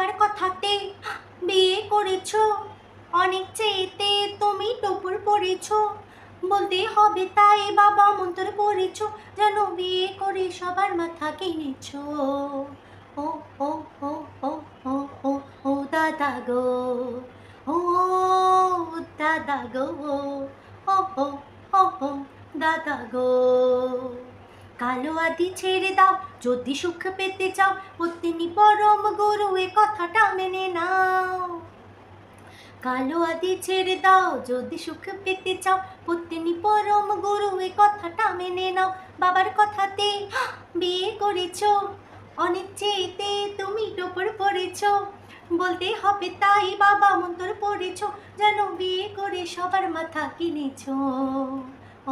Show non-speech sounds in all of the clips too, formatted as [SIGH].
বাবার কথাতে বিয়ে করেছ অনেক চেয়েতে তুমি টপুর পড়েছ বলতে হবে তাই বাবা মন্ত্র পড়েছ যেন বিয়ে করে সবার মাথা কিনেছ ও ও ও ও ও ও ও দাদা গো ও দাদা গো ও ও ও দাদা গো কালো আদি ছেড়ে দাও। যদি সুখ পেতে চাও, পত্নী পরম গুরু, এ কথাটা মেনে নাও। কালো আদি ছেড়ে দাও। যদি সুখ পেতে চাও, পত্নী পরম গুরু, এ কথাটা মেনে নাও। বাবার কথাতে বিয়ে করেছ অনেক চেয়েতে তুমি টোপর পড়েছ। বলতে হবে তাই বাবা মন্তর পড়েছ, যেন বিয়ে করে সবার মাথা কিনেছ।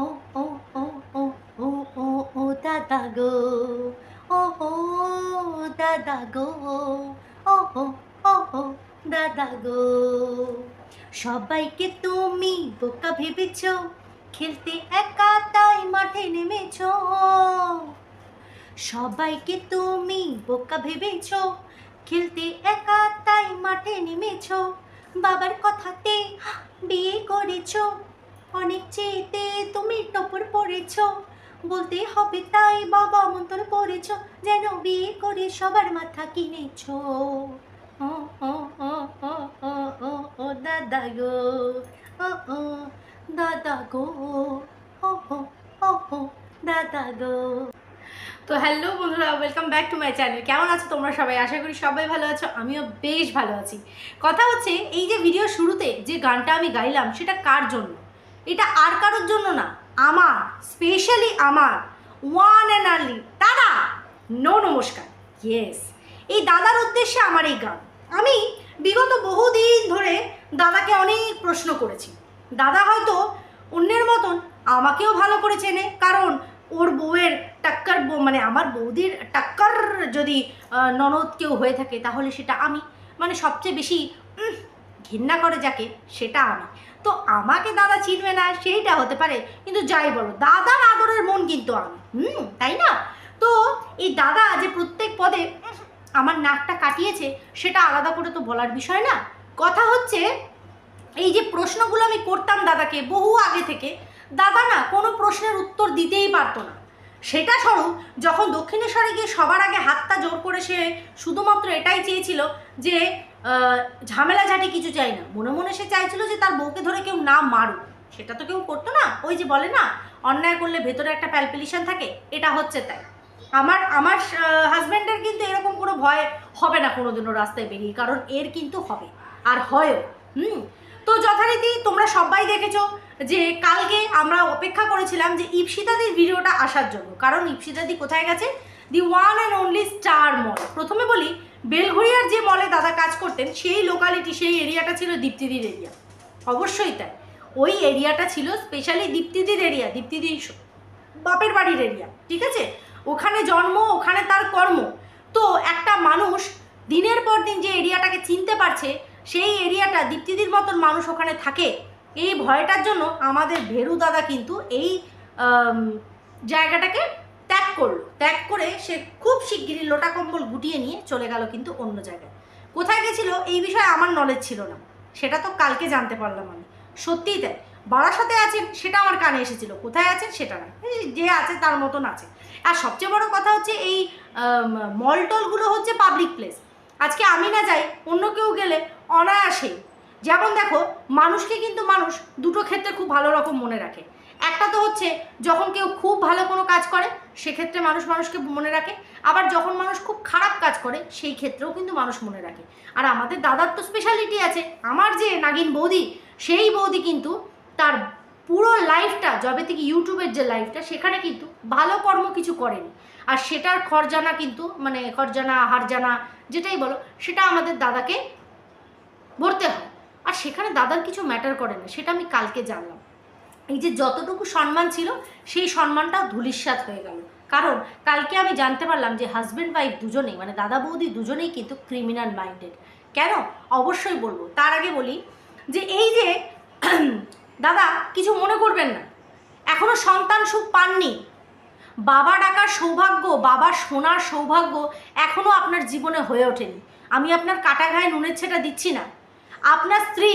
ও ও গো ও ও দাদা গো ও ও ও ও দাদা গো সবাইকে তুমি বোকা ভেবেছ, খেলতে একা তাই মাঠে নেমেছ। সবাইকে তুমি বোকা ভেবেছ, খেলতে একা তাই মাঠে নেমেছ। বাবার কথাতে বিয়ে করেছ, অনেক চেয়েতে তুমি টপর পড়েছ। বলতে হবে তাই বাবা মন্তর করেছ যেন বিয়ে করে সবার মাথা কিনেছ ও ও ও ও ও ও ও দাদা গো ও ও দাদা গো ও ও ও ও দাদা গো তো হ্যালো বন্ধুরা welcome back to my channel কেমন আছো তোমরা সবাই আশা করি সবাই ভালো আছো আমিও বেশ ভালো আছি কথা হচ্ছে এই যে ভিডিও শুরুতে যে গানটা আমি গাইলাম সেটা কার জন্য এটা আর কারোর জন্য না আমার স্পেশালি আমার ওয়ান অ্যান্ড আনলি দাদা! নো নমস্কার। ইয়েস এই দাদার উদ্দেশ্যে আমার এই গান। আমি বিগত বহুদিন ধরে দাদাকে অনেক প্রশ্ন করেছি। দাদা হয়তো অন্যের মতন আমাকেও ভালো করে চেনে, কারণ ওর বউয়ের টাক্কার বউ- মানে আমার বৌদির টাক্কার যদি ননদ কেউ হয়ে থাকে, তাহলে সেটা আমি মানে সবচেয়ে বেশি ঘৃণা করে যাকে, সেটা আমি। তো আমাকে দাদা চিনবে না, সেইটা হতে পারে, কিন্তু যাই বলো, দাদার আদরের মন কিন্তু আমি। হুম, তাই না? তো এই দাদা যে প্রত্যেক পদে আমার নাকটা কাটিয়েছে, সেটা আলাদা করে তো বলার বিষয় না। কথা হচ্ছে, এই যে প্রশ্নগুলো আমি করতাম দাদাকে বহু আগে থেকে, দাদা না কোনো প্রশ্নের উত্তর দিতেই পারতো না। সেটা স্বরূপ যখন দক্ষিণেশ্বরে গিয়ে সবার আগে হাতটা জোর করে সে শুধুমাত্র এটাই চেয়েছিল যে আহ, ঝামেলা ঝাঁটি কিছু চাই না। মনে মনে সে চাইছিল যে তার বউকে ধরে কেউ না মারুক। সেটা তো কেউ করতো না। ওই যে বলে না অন্যায় করলে ভেতরে একটা প্যালপিলিশন থাকে এটা হচ্ছে তাই। আমার আমার হাজব্যান্ডের কিন্তু এরকম কোনো ভয় হবে না কোনোদিনও রাস্তায় বেরিয়ে। কারণ এর কিন্তু হবে আর হয়ও। হুম? তো যথারীতি তোমরা সবাই দেখেছ যে কালকে আমরা অপেক্ষা করেছিলাম যে ইপসিতাদির ভিডিওটা আসার জন্য। কারণ ইপসিতাদি কোথায় গেছে? The one and only star mall প্রথমে বলি বেলঘড়িয়ার যে মলে দাদা কাজ করতেন, সেই লোকালিটি সেই এরিয়াটা ছিল দীপ্তিদির এরিয়া অবশ্যই তাই। ওই এরিয়াটা ছিল স্পেশালি দীপ্তিদির এরিয়া দীপ্তিদির বাপের বাড়ির এরিয়া ঠিক আছে? ওখানে জন্ম, ওখানে তার কর্ম। তো একটা মানুষ দিনের পর দিন যে এরিয়াটাকে চিনতে পারছে, সেই এরিয়াটা দীপ্তিদির মতন মানুষ ওখানে থাকে। এই ভয়টার জন্য আমাদের ভেরু দাদা কিন্তু এই জায়গাটাকে করল। ত্যাগ করে সে খুব শিগগিরই লোটা কম্বল গুটিয়ে নিয়ে চলে গেল কিন্তু অন্য জায়গায়। কোথায় গেছিল এই বিষয়ে আমার নলেজ ছিল না। সেটা তো কালকে জানতে পারলাম আমি। সত্যিই তাই। বারাসাতে আছেন, সেটা আমার কানে এসেছিল। কোথায় আছেন সেটা না। যে আছে তার মতন আছে। আর সবচেয়ে বড় কথা হচ্ছে এই মল টলগুলো হচ্ছে পাবলিক প্লেস আজকে আমি না যাই, অন্য কেউ গেলে অনায়াসেই। যেমন দেখো, মানুষকে কিন্তু মানুষ দুটো ক্ষেত্রে খুব ভালো রকম মনে রাখে। একটা তো হচ্ছে যখন কেউ খুব ভালো কোনো কাজ করে, সেক্ষেত্রে মানুষ মানুষকে মনে রাখে। আবার যখন মানুষ খুব খারাপ কাজ করে, সেই ক্ষেত্রেও কিন্তু মানুষ মনে রাখে। আর আমাদের দাদার তো স্পেশালিটি আছে। আমার যে নাগিন বৌদি, সেই বৌদি কিন্তু তার পুরো লাইফটা যবে থেকে ইউটিউবের যে লাইফটা সেখানে কিন্তু ভালো কর্ম কিছু করেনি। আর সেটার খরজানা কিন্তু মানে খরজানা, হারজানা, যেটাই বলো, সেটা আমাদের দাদাকে ভরতে হয়। আর সেখানে দাদার কিছু ম্যাটার করে না, সেটা আমি কালকে জানলাম। এই যে যতটুকু সম্মান ছিল, সেই সম্মানটাও ধুলিস্বাদ হয়ে গেল। কারণ কালকে আমি জানতে পারলাম যে হাজব্যান্ড ওয়াইফ দুজনেই মানে দাদা বৌদি দুজনেই কিন্তু ক্রিমিনাল মাইন্ডেড কেন? অবশ্যই বলব। তার আগে বলি যে এই যে [CLEARS THROAT] দাদা, কিছু মনে করবেন না। এখনও সন্তান সুখ পাননি। বাবা ডাকার সৌভাগ্য, বাবা শোনার সৌভাগ্য এখনও আপনার জীবনে হয়ে ওঠেনি। আমি আপনার কাটা ঘায়ে নুনের ছেটা দিচ্ছি না। আপনার স্ত্রী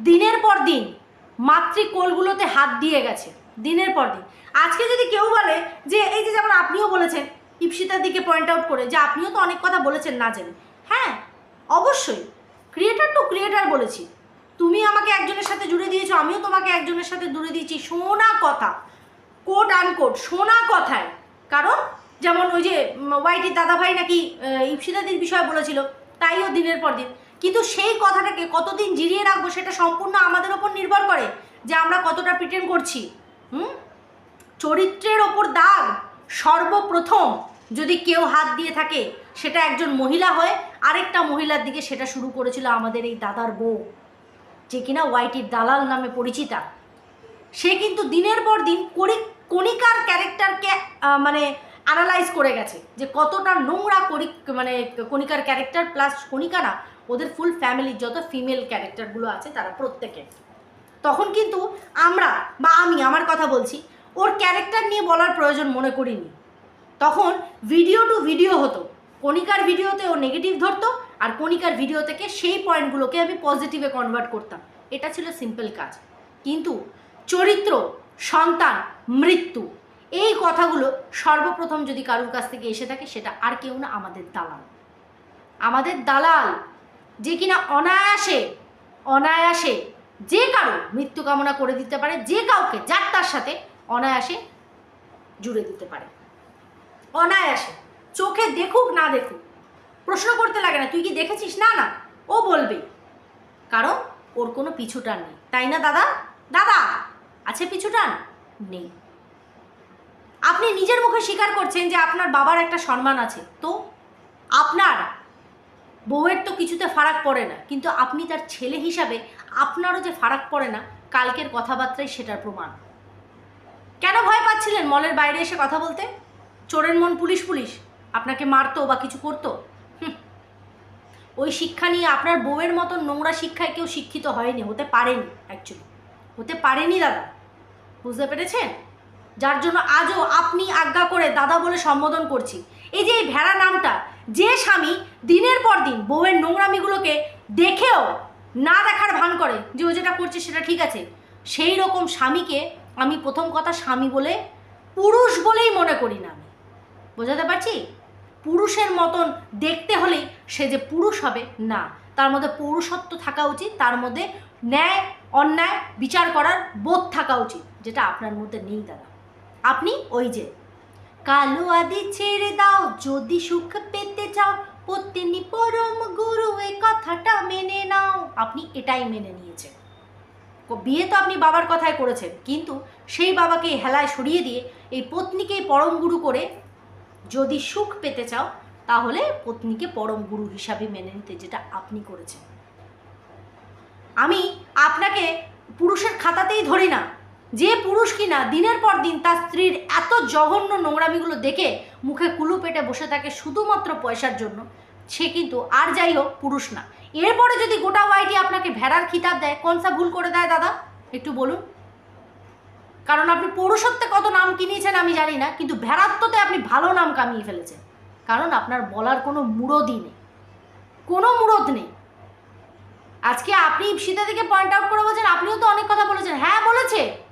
দিনের পর দিন মাতৃকোলগুলোতে হাত দিয়ে গেছে, দিনের পর দিন। আজকে যদি কেউ বলে যে, এই যে যেমন আপনিও বলেছেন, ইপসিতার দিকে পয়েন্ট আউট করে যে, আপনিও তো অনেক কথা বলেছেন না জেনে। হ্যাঁ অবশ্যই। ক্রিয়েটার টু ক্রিয়েটার বলেছি। তুমি আমাকে একজনের সাথে জুড়ে দিয়েছ, আমিও তোমাকে একজনের সাথে জুড়ে দিয়েছি। শোনা কথা কোট আনকোট শোনা কথায়। কারণ, যেমন ওই যে ওয়াইটির দাদাভাই নাকি ইপসিতাদির বিষয়ে বলেছিল, তাইও দিনের পর দিন। কিন্তু সেই কথাটাকে কতদিন জিরিয়ে রাখব সেটা সম্পূর্ণ আমাদের ওপর নির্ভর করে যে আমরা কতটা প্রিটেন্ড করছি, হুম? চরিত্রের ওপর দাগ সর্বপ্রথম যদি কেউ হাত দিয়ে থাকে, সেটা একজন মহিলা হয়ে আরেকটা মহিলার দিকে সেটা শুরু করেছিল আমাদের এই দাদার বউ, যে কিনা ওয়াইটির দালাল নামে পরিচিতা। সে কিন্তু দিনের পর দিন করি, কণিকার ক্যারেক্টারকে মানে অ্যানালাইজ করে গেছে যে কতটা নোংরা করি মানে কণিকার ক্যারেক্টার প্লাস কণিকা না ওদের ফুল ফ্যামিলির যত ফিমেল ক্যারেক্টারগুলো আছে তারা প্রত্যেকে। তখন কিন্তু আমরা বা আমি আমার কথা বলছি, ওর ক্যারেক্টার নিয়ে বলার প্রয়োজন মনে করিনি। তখন ভিডিও টু ভিডিও হতো। কণিকার ভিডিওতে ও নেগেটিভ ধরতো আর কণিকার ভিডিও থেকে সেই পয়েন্টগুলোকে আমি পজিটিভে কনভার্ট করতাম। এটা ছিল সিম্পল কাজ। কিন্তু চরিত্র, সন্তান, মৃত্যু, এই কথাগুলো সর্বপ্রথম যদি কারুর কাছ থেকে এসে থাকে, সেটা আর কেউ না, আমাদের দালাল। আমাদের দালাল যে কিনা অনায়াসে অনায়াসে যে কারও মৃত্যু কামনা করে দিতে পারে, যে কাউকে, যার তার সাথে অনায়াসে জুড়ে দিতে পারে। অনায়াসে, চোখে দেখুক, না দেখুক, প্রশ্ন করতে লাগে না, তুই কি দেখেছিস? না না, ও বলবে কারণ ওর কোনো পিছুটান নেই। তাই না, দাদা? দাদা, আছে পিছুটান নেই। আপনি নিজের মুখে স্বীকার করছেন যে আপনার বাবার একটা সম্মান আছে। তো আপনার বউয়ের তো কিছুতে ফারাক পড়ে না, কিন্তু আপনি তার ছেলে হিসাবে আপনারও যে ফারাক পড়ে না, কালকের কথাবার্তায় সেটার প্রমাণ। কেন ভয় পাচ্ছিলেন মলের বাইরে এসে কথা বলতে? চোরের মন পুলিশ পুলিশ, আপনাকে মারতো বা কিছু করতো। ওই শিক্ষা নিয়ে আপনার বউয়ের মতন নোংরা শিক্ষায় কেউ শিক্ষিত হয়নি, হতে পারেনি অ্যাকচুয়ালি হতে পারেনি দাদা। বুঝতে পেরেছেন? যার জন্য আজও আপনি আজ্ঞা করে দাদা বলে সম্বোধন করছি। এই যে এই ভেড়া নামটা, যে স্বামী দিনের পর দিন বউয়ের নোংরামিগুলোকে দেখেও না দেখার ভান করে যে ও যেটা করছে সেটা ঠিক আছে, সেই রকম স্বামীকে আমি প্রথম কথা স্বামী বলে পুরুষ বলেই মনে করি না আমি। বোঝাতে পারছি? পুরুষের মতন দেখতে হলেই সে যে পুরুষ হবে, না। তার মধ্যে পৌরুষত্ব থাকা উচিত, তার মধ্যে ন্যায়, অন্যায়, বিচার করার বোধ থাকা উচিত, যেটা আপনার মধ্যে নেই দাদা। আপনি ওই যে কালো আদি ছেড়ে দাও, যদি সুখ পেতে চাও। পত্নী পরম গুরু এই কথাটা মেনে নাও। আপনি এটাই মেনে নিয়েছেন। বিয়ে তো আপনি বাবার কথায় করেছেন, কিন্তু সেই বাবাকে হেলায় সরিয়ে দিয়ে এই পত্নীকেই পরম গুরু করে যদি সুখ পেতে চাও, তাহলে পত্নীকে পরম গুরু হিসাবে মেনে নিতে, যেটা আপনি করেছেন। আমি আপনাকে পুরুষের খাতাতেই ধরি না। যে পুরুষ কিনা দিনের পর দিন তার স্ত্রীর এত জঘন্য নোংরামিগুলো দেখে মুখে কুলু পেটে বসে থাকে শুধুমাত্র পয়সার জন্য, সে কিন্তু আর যাই হোক পুরুষ না। এরপরে যদি গোটা ওয়াইটি আপনাকে ভেড়ার খিতাব দেয় কোনসা ভুল করে দেয় দাদা? একটু বলুন। কারণ আপনি পৌরুষত্বে কত নাম কিনিয়েছেন আমি জানি না, কিন্তু ভেড়াত্মতে আপনি ভালো নাম কামিয়ে ফেলেছেন। কারণ আপনার বলার কোনো মুরদই নেই। কোনো মুরদ নেই। আজকে আপনি ইপসিতা থেকে পয়েন্ট আউট করে বলছেন, আপনিও তো অনেক কথা বলেছেন। হ্যাঁ বলেছে।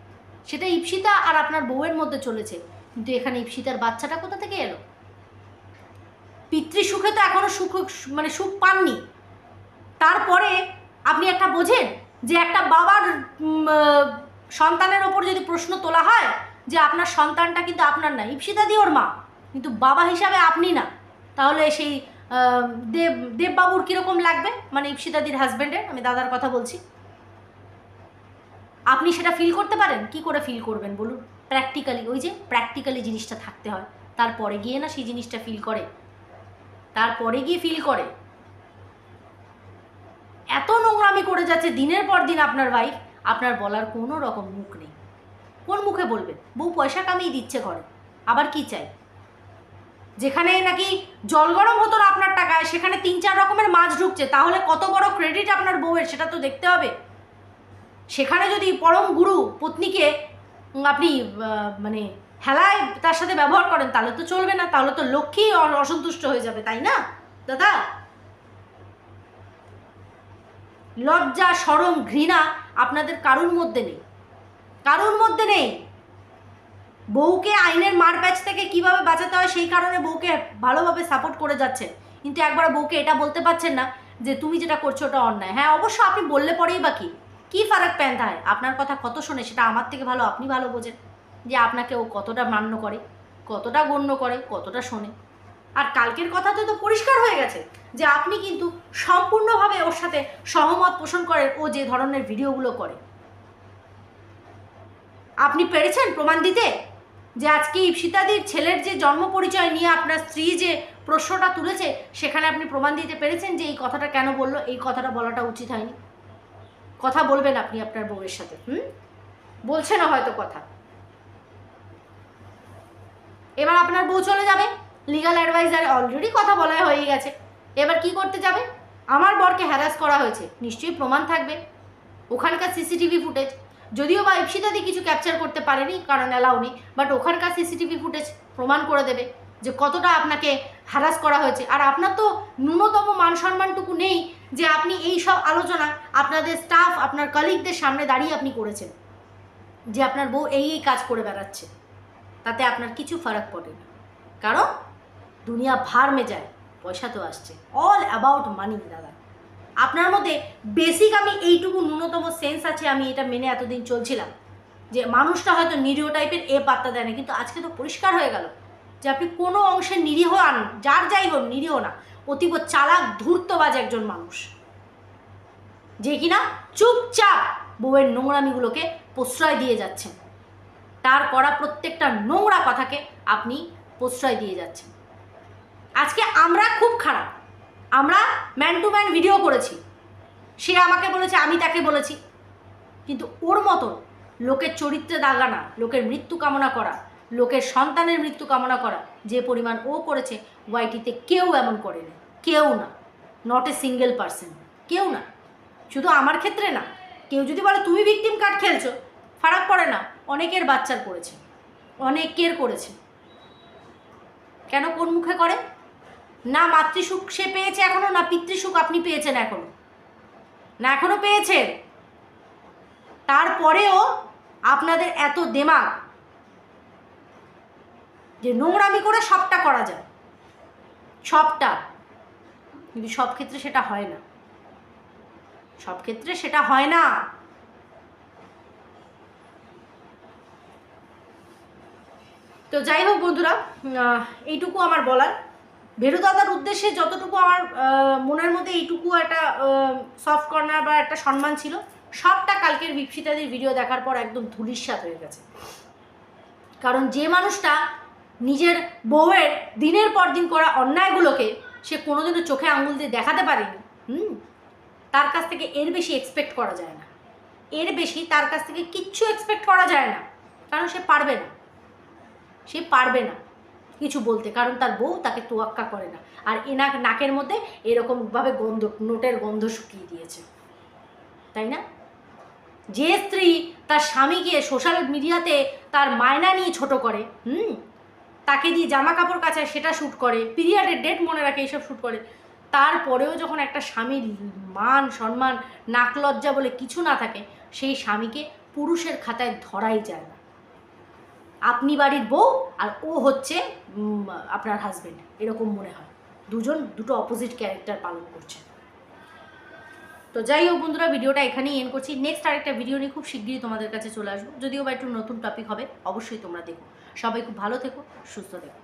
সেটা ইপসিতা আর আপনার বউয়ের মধ্যে চলেছে। কিন্তু এখানে ইপসিতার বাচ্চাটা কোথা থেকে এলো? পিতৃ সুখে তো এখনও সুখ মানে সুখ পাননি। তারপরে আপনি একটা বোঝেন যে একটা বাবার সন্তানের ওপর যদি প্রশ্ন তোলা হয় যে আপনার সন্তানটা কিন্তু আপনার না, ইপসিতা দি ওর মা। কিন্তু বাবা হিসাবে আপনি না। তাহলে সেই দেব, দেববাবুর কীরকম লাগবে? মানে ইপসিতাদির হাজব্যান্ডের আমি দাদার কথা বলছি। আপনি সেটা ফিল করতে পারেন? কি করে ফিল করবেন বলুন? প্র্যাকটিক্যালি ওই যে প্র্যাকটিক্যালি জিনিসটা থাকতে হয়। তারপরে গিয়ে না সেই জিনিসটা ফিল করে। তারপরে গিয়ে ফিল করে। এত নোংরামি করে যাচ্ছে দিনের পর দিন আপনার ওয়াইফ আপনার বলার কোনো রকম মুখ নেই। কোন মুখে বলবেন? বউ পয়সা কামিয়ে দিচ্ছে ঘরে। আবার কি চাই? যেখানে নাকি জল গরম হতো না আপনার টাকায়, সেখানে তিন চার রকমের মাছ ঢুকছে, তাহলে কত বড় ক্রেডিট আপনার বউয়ের? সেটা তো দেখতে হবে। সেখানে যদি পরম গুরু পত্নীকে আপনি মানে হেলায় তার সাথে ব্যবহার করেন, তাহলে তো চলবে না, তাহলে তো লক্ষ্মী অসন্তুষ্ট হয়ে যাবে, তাই না? দাদা? লজ্জা, সরম, ঘৃণা আপনাদের কারুর মধ্যে নেই। কারুর মধ্যে নেই। বউকে আইনের মারপ্যাচ থেকে কীভাবে বাঁচাতে হয় সেই কারণে বউকে ভালোভাবে সাপোর্ট করে যাচ্ছে। কিন্তু একবার বউকে এটা বলতে পারছেন না যে, তুমি যেটা করছ, ওটা অন্যায়। হ্যাঁ অবশ্য আপনি বললে পরেই বা কী ফারাক প্যান্ট হয় আপনার কথা কত শোনে, সেটা আমার থেকে ভালো, আপনি ভালো বোঝেন। যে আপনাকে ও কতটা মান্য করে, কতটা গণ্য করে, কতটা শোনে। আর কালকের কথাতে তো পরিষ্কার হয়ে গেছে যে আপনি কিন্তু সম্পূর্ণভাবে ওর সাথে সহমত পোষণ করেন ও যে ধরনের ভিডিওগুলো করে। আপনি পেরেছেন প্রমাণ দিতে? যে আজকে ইপসিতাদির ছেলের যে জন্ম পরিচয় নিয়ে আপনার স্ত্রী যে প্রশ্নটা তুলেছে, সেখানে আপনি প্রমাণ দিতে পেরেছেন যে এই কথাটা কেন বলল? এই কথাটা বলাটা উচিত হয়নি। কথা বলবেন আপনি আপনার বউয়ের সাথে, হুম? বলছে না হয়তো কথা। এবার আপনার বউ চলে যাবে। লিগাল অ্যাডভাইজার অলরেডি কথা বলা হয়ে গেছে। এবার কি করতে যাবে? আমার বরকে হ্যারাস করা হয়েছে। নিশ্চয়ই প্রমাণ থাকবে। ওখানকার সিসিটিভি ফুটেজ যদিও বা ইপসিতাদি কিছু ক্যাপচার করতে পারেনি, কারণ অ্যালাউ নেই বাট ওখানকার সিসিটিভি ফুটেজ প্রমাণ করে দেবে যে কতটা আপনাকে হ্যারাস করা হয়েছে। আর আপনার তো ন্যূনতম মান সম্মানটুকু নেই। যে আপনি এই সব আলোচনা আপনাদের স্টাফ আপনার কলিগদের সামনে দাঁড়িয়ে আপনি করেছেন। যে আপনার বউ এই এই কাজ করে বেড়াচ্ছে। তাতে আপনার কিছু ফারাক পড়ে না। কারণ দুনিয়া ভার মে যায় পয়সা তো আসছে। অল অ্যাবাউট মানি দাদা। আপনার মধ্যে বেসিক আমি এইটুকু ন্যূনতম সেন্স আছে, আমি এটা মেনে এতদিন চলছিলাম। যে মানুষটা হয়তো নিরীহ টাইপের এ পাত্তা দেয় না। কিন্তু আজকে তো পরিষ্কার হয়ে গেল যে আপনি কোনো অংশে নিরীহ আন যার যাই হোক, নিরীহ না। অতীব চালাক, ধূর্তবাজ একজন মানুষ। যে কিনা চুপচাপ বউয়ের নোংরামিগুলোকে প্রশ্রয় দিয়ে যাচ্ছেন। তার করা প্রত্যেকটা নোংরা কথাকে আপনি প্রশ্রয় দিয়ে যাচ্ছেন। আজকে আমরা খুব খারাপ। আমরা ম্যান টু ম্যান ভিডিও করেছি। সে আমাকে বলেছে, আমি তাকে বলেছি। কিন্তু ওর মতন লোকের চরিত্রে দাগানা, লোকের মৃত্যু কামনা করা, লোকের সন্তানের মৃত্যু কামনা করা যে পরিমাণ ও করেছে ওয়াইটিতে কেউ এমন করেনি। কেউ না। নট এ সিঙ্গেল পার্সন কেউ না। শুধু আমার ক্ষেত্রে না। কেউ যদি বলে, তুমি ভিকটিম কার্ড খেলছো? ফারাক পড়ে না। অনেকের বাচ্চার করেছে। অনেকের করেছে। কেন? কোন মুখে করে? না মাতৃসুখ সে পেয়েছে এখনও, না পিতৃসুখ আপনি পেয়েছেন এখনও? না এখনও পেয়েছেন? তারপরেও আপনাদের এত দেমাগ যে নোংরামি করে সবটা করা যায়। সবটা। কিন্তু সব ক্ষেত্রে সেটা হয় না। সব ক্ষেত্রে সেটা হয় না। তো যাই হোক বন্ধুরা এইটুকু আমার বলার। ভেরুদাদার উদ্দেশ্যে যতটুকু আমার মনের মধ্যে এইটুকু একটা সফট কর্নার বা একটা সম্মান ছিল, সবটা কালকের বিপসিতাদের ভিডিও দেখার পর একদম ধুলিস্বাদ হয়ে গেছে। কারণ যে মানুষটা নিজের বউয়ের দিনের পর দিন করা অন্যায়গুলোকে সে কোনোদিনও চোখে আঙুল দিয়ে দেখাতে পারেনি। হুম? তার কাছ থেকে এর বেশি এক্সপেক্ট করা যায় না। এর বেশি তার কাছ থেকে কিচ্ছু এক্সপেক্ট করা যায় না। কারণ সে পারবে না। সে পারবে না কিছু বলতে। কারণ তার বউ তাকে তোয়াক্কা করে না। আর এনা নাকের মধ্যে এরকমভাবে গন্ধ, নোটের গন্ধ শুকিয়ে দিয়েছে। তাই না? যে স্ত্রী তার স্বামীকে সোশ্যাল মিডিয়াতে তার মায়না নিয়ে ছোট করে, হুম? তাকে দিয়ে জামা কাপড় কাচায় সেটা শ্যুট করে পিরিয়ডের ডেট মনে রাখে এইসব শ্যুট করে। তারপরেও যখন একটা স্বামীর মান, সম্মান, নাক লজ্জা বলে কিছু না থাকে, সেই স্বামীকে পুরুষের খাতায় ধরাই যায় না। আপনি বাড়ির বউ আর ও হচ্ছে আপনার হাজব্যান্ড এরকম মনে হয়। দুজন, দুটো অপোজিট ক্যারেক্টার পালন করছে। তো যাই হোক বন্ধুরা, ভিডিওটা এখানেই এন করছি। নেক্সট আরেকটা ভিডিও নিয়ে খুব শিগগিরই তোমাদের কাছে চলে আসব। যদিও বা একটু নতুন টপিক হবে, অবশ্যই তোমরা দেখো। সবাই খুব ভালো থেকো, সুস্থ থেকো।